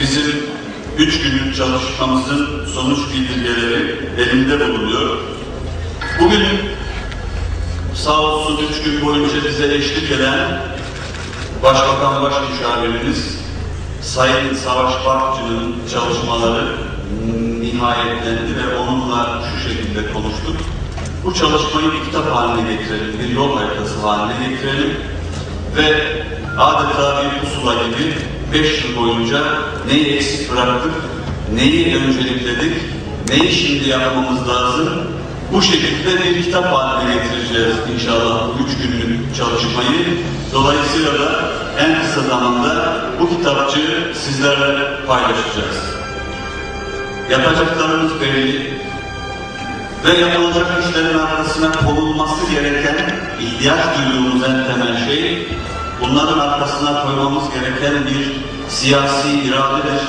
bizim üç günlük çalışmamızın sonuç bildirgeleri elimde bulunuyor. Bugün sağ olsun üç gün boyunca bize eşlik eden Başbakan Başmüşavirimiz Sayın Savaş Bakçı'nın çalışmaları nihayetlendi ve onunla şu şekilde konuştuk. Bu çalışmayı bir kitap haline getirelim, bir yol haritası haline getirelim ve adeta bir pusula gibi beş yıl boyunca neyi eksik bıraktık, neyi öncelikledik, neyi şimdi yapmamız lazım, bu şekilde bir kitap haline getireceğiz inşallah bu üç günlük çalışmayı. Dolayısıyla da en kısa zamanda bu kitapçığı sizlerle paylaşacağız. Yapacaklarımız belli ve yapılacak işlerin arkasına konulması gereken, ihtiyaç duyduğumuz en temel şey, bunların arkasına koymamız gereken bir siyasi iradedir.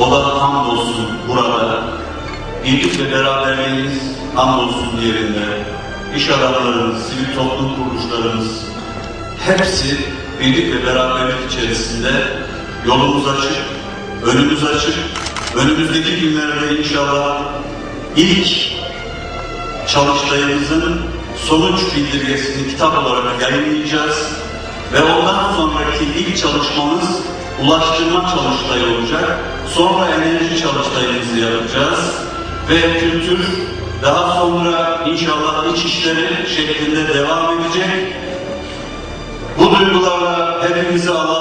O da hamdolsun burada. Birlik ve beraberliğimiz hamdolsun yerinde. İş adamlarımız, sivil toplum kuruluşlarımız hepsi birlik ve beraberlik içerisinde yolumuz açık, önümüz açık. Önümüzdeki günlerde inşallah ilk çalıştayımızın sonuç bildirgesini kitap olarak yayınlayacağız ve ondan sonraki ilk çalışmamız ulaştırma çalıştayı olacak. Sonra enerji çalıştayımızı yapacağız ve kültür daha sonra inşallah iç işleri şeklinde devam edecek. Bu duygularla ediyorum. Allah